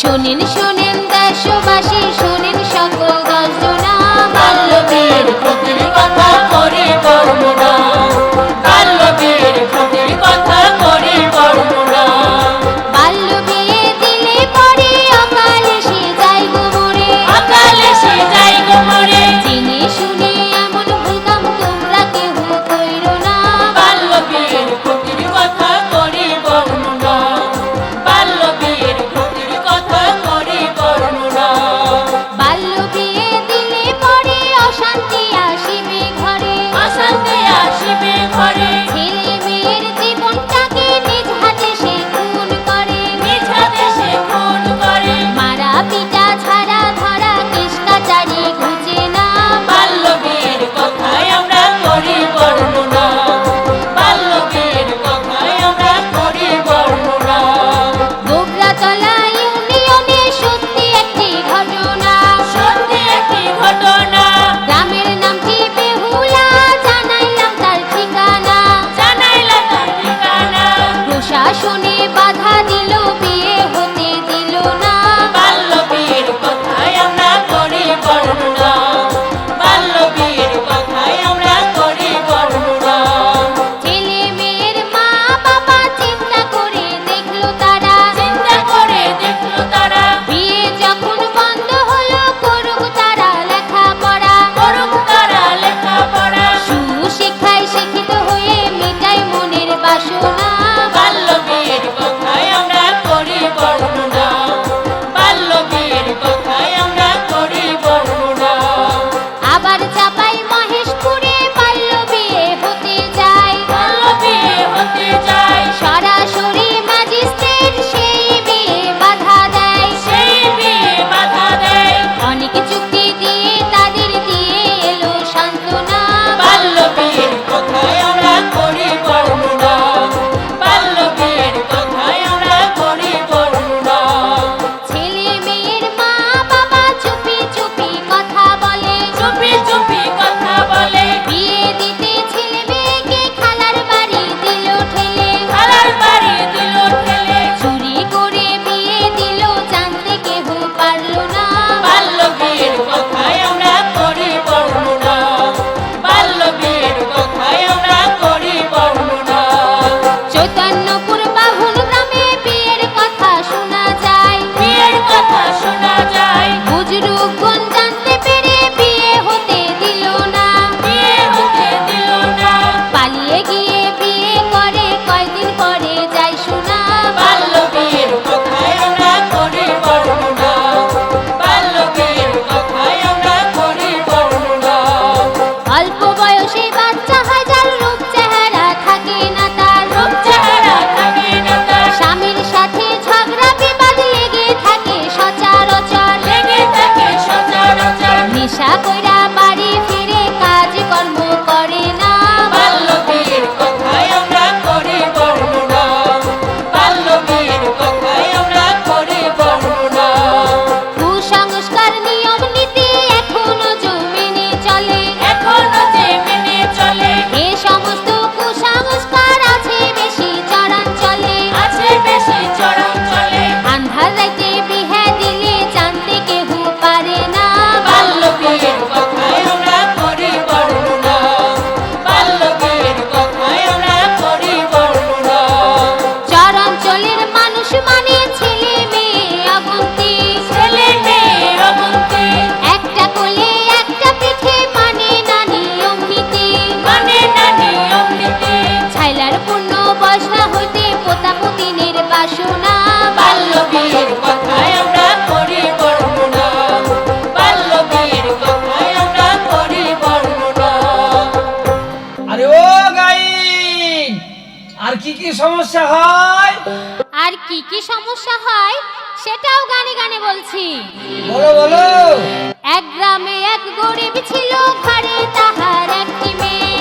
শুনিন শোনেন শোনেন দেশবাসী শুনিন সকল দর্শনা বাল্য বিয়ের প্রতির কথা করে বর্ণনা করে কথা শোনা আমরা করি বর্ণনা বাল্য বিয়ের কথায় ও গাই আর কি কি সমস্যা হয়? আর কি কি সমস্যা হয় সেটাও গানে গানে বলছি। বলো বলো। এক গ্রামে এক গরিব ছিল ঘরে তাহার একটি মেয়ে।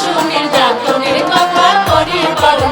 শিশু নির্যাতনের কথা বর্ণনা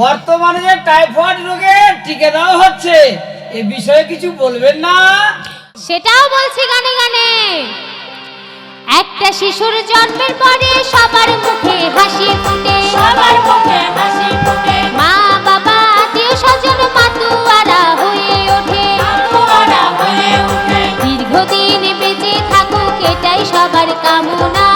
বর্তমানে যে টাইফয়েড রোগে টিকে দেওয়া হচ্ছে এ বিষয়ে কিছু বলবেন না? সেটাও বলছি গানে গানে। একটা শিশুর জন্মের পরে সবার মুখে হাসি ফুটে। সবার মুখে হাসি ফুটে। মা বাবা আত্মীয় স্বজন মাতুয়ারা হয়ে ওঠে। দীর্ঘদিন বেঁচে থাকুক এটাই সবার কামনা।